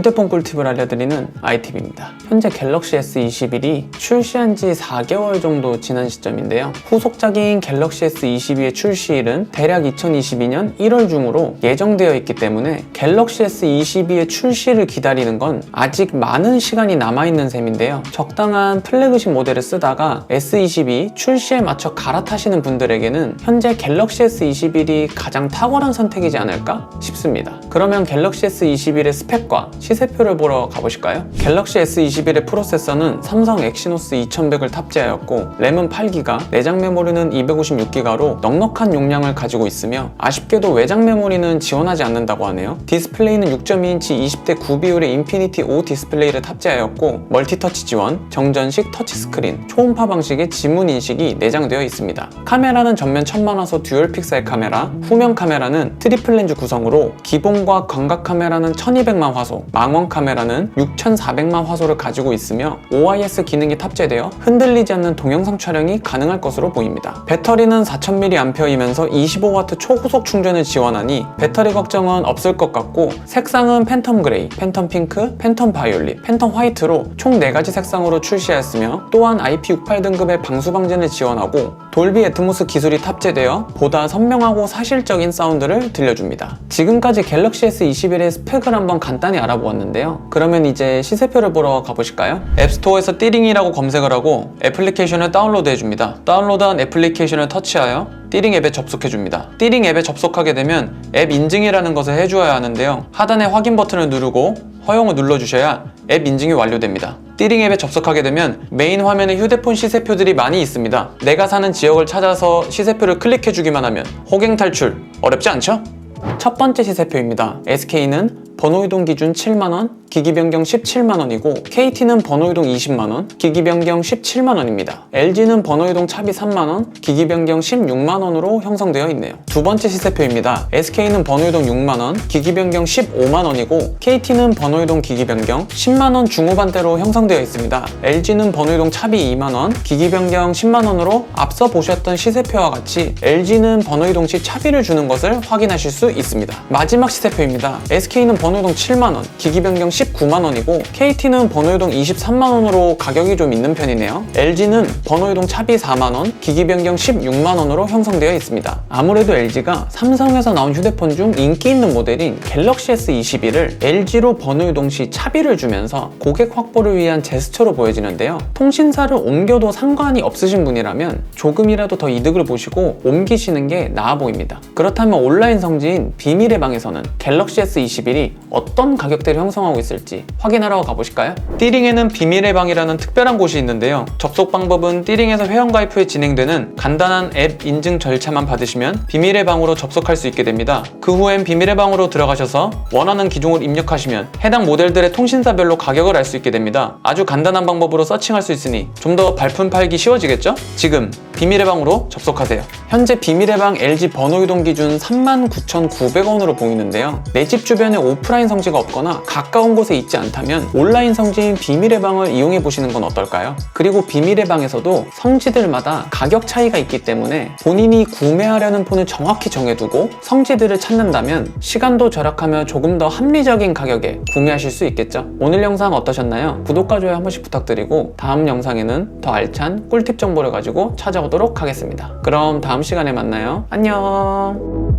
휴대폰 꿀팁을 알려드리는 iTV입니다. 현재 갤럭시 S21이 출시한 지 4개월 정도 지난 시점인데요. 후속작인 갤럭시 S22의 출시일은 대략 2022년 1월 중으로 예정되어 있기 때문에 갤럭시 S22의 출시를 기다리는 건 아직 많은 시간이 남아있는 셈인데요. 적당한 플래그십 모델을 쓰다가 S22 출시에 맞춰 갈아타시는 분들에게는 현재 갤럭시 S21이 가장 탁월한 선택이지 않을까 싶습니다. 그러면 갤럭시 S21의 스펙과 시세표를 보러 가보실까요? 갤럭시 S21의 프로세서는 삼성 엑시노스 2100을 탑재하였고 램은 8기가, 내장 메모리는 256기가로 넉넉한 용량을 가지고 있으며 아쉽게도 외장 메모리는 지원하지 않는다고 하네요. 디스플레이는 6.2인치 20대 9 비율의 인피니티 5 디스플레이를 탑재하였고 멀티터치 지원, 정전식 터치스크린, 초음파 방식의 지문 인식이 내장되어 있습니다. 카메라는 전면 1000만화소 듀얼 픽셀 카메라, 후면 카메라는 트리플 렌즈 구성으로 기본과 광각 카메라는 1200만 화소, 망원 카메라는 6400만 화소를 가지고 있으며 OIS 기능이 탑재되어 흔들리지 않는 동영상 촬영이 가능할 것으로 보입니다. 배터리는 4000mAh이면서 25W 초고속 충전을 지원하니 배터리 걱정은 없을 것 같고 색상은 팬텀 그레이, 팬텀 핑크, 팬텀 바이올릿, 팬텀 화이트로 총 4가지 색상으로 출시하였으며 또한 IP68 등급의 방수 방진을 지원하고 돌비 애트모스 기술이 탑재되어 보다 선명하고 사실적인 사운드를 들려줍니다. 지금까지 갤럭시 S21의 스펙을 한번 간단히 알아보았 는데요. 그러면 이제 시세표를 보러 가보실까요? 앱스토어에서 띠링이라고 검색을 하고 애플리케이션을 다운로드 해줍니다. 다운로드한 애플리케이션을 터치하여 띠링 앱에 접속해줍니다. 띠링 앱에 접속하게 되면 앱 인증이라는 것을 해주어야 하는데요. 하단에 확인 버튼을 누르고 허용을 눌러주셔야 앱 인증이 완료됩니다. 띠링 앱에 접속하게 되면 메인 화면에 휴대폰 시세표들이 많이 있습니다. 내가 사는 지역을 찾아서 시세표를 클릭해주기만 하면 호갱 탈출 어렵지 않죠? 첫 번째 시세표입니다. SK는 번호 이동 기준 7만원, 기기 변경 17만 원이고 KT는 번호 이동 20만 원, 기기 변경 17만 원입니다. LG는 번호 이동 차비 3만 원, 기기 변경 16만 원으로 형성되어 있네요. 두 번째 시세표입니다. SK는 번호 이동 6만 원, 기기 변경 15만 원이고 KT는 번호 이동 기기 변경 10만 원 중후반대로 형성되어 있습니다. LG는 번호 이동 차비 2만 원, 기기 변경 10만 원으로 앞서 보셨던 시세표와 같이 LG는 번호 이동 시 차비를 주는 것을 확인하실 수 있습니다. 마지막 시세표입니다. SK는 번호 이동 7만 원, 기기 변경 19만원이고 KT는 번호 이동 23만원으로 가격이 좀 있는 편이네요. LG는 번호 이동 차비 4만원, 기기 변경 16만원으로 형성되어 있습니다. 아무래도 LG가 삼성에서 나온 휴대폰 중 인기 있는 모델인 갤럭시 S21을 LG로 번호 이동 시 차비를 주면서 고객 확보를 위한 제스처로 보여지는데요. 통신사를 옮겨도 상관이 없으신 분이라면 조금이라도 더 이득을 보시고 옮기시는 게 나아 보입니다. 그렇다면 온라인 성지인 비밀의 방에서는 갤럭시 S21이 어떤 가격대를 형성하고 있을 지 확인하러 가보실까요? 띠링에는 비밀의 방이라는 특별한 곳이 있는데요. 접속 방법은 띠링에서 회원가입 후에 진행되는 간단한 앱 인증 절차만 받으시면 비밀의 방으로 접속할 수 있게 됩니다. 그 후엔 비밀의 방으로 들어가셔서 원하는 기종을 입력하시면 해당 모델들의 통신사별로 가격을 알 수 있게 됩니다. 아주 간단한 방법으로 서칭할 수 있으니 좀 더 발품 팔기 쉬워지겠죠? 지금 비밀의 방으로 접속하세요. 현재 비밀의 방 LG 번호 이동 기준 39,900원으로 보이는데요. 내 집 주변에 오프라인 성지가 없거나 가까운 곳에 있지 않다면 온라인 성지인 비밀의 방을 이용해 보시는 건 어떨까요? 그리고 비밀의 방에서도 성지들마다 가격 차이가 있기 때문에 본인이 구매하려는 폰을 정확히 정해두고 성지들을 찾는다면 시간도 절약하며 조금 더 합리적인 가격에 구매하실 수 있겠죠? 오늘 영상 어떠셨나요? 구독과 좋아요 한 번씩 부탁드리고 다음 영상에는 더 알찬 꿀팁 정보를 가지고 찾아오도록 하겠습니다. 그럼 다음 시간에 만나요. 안녕.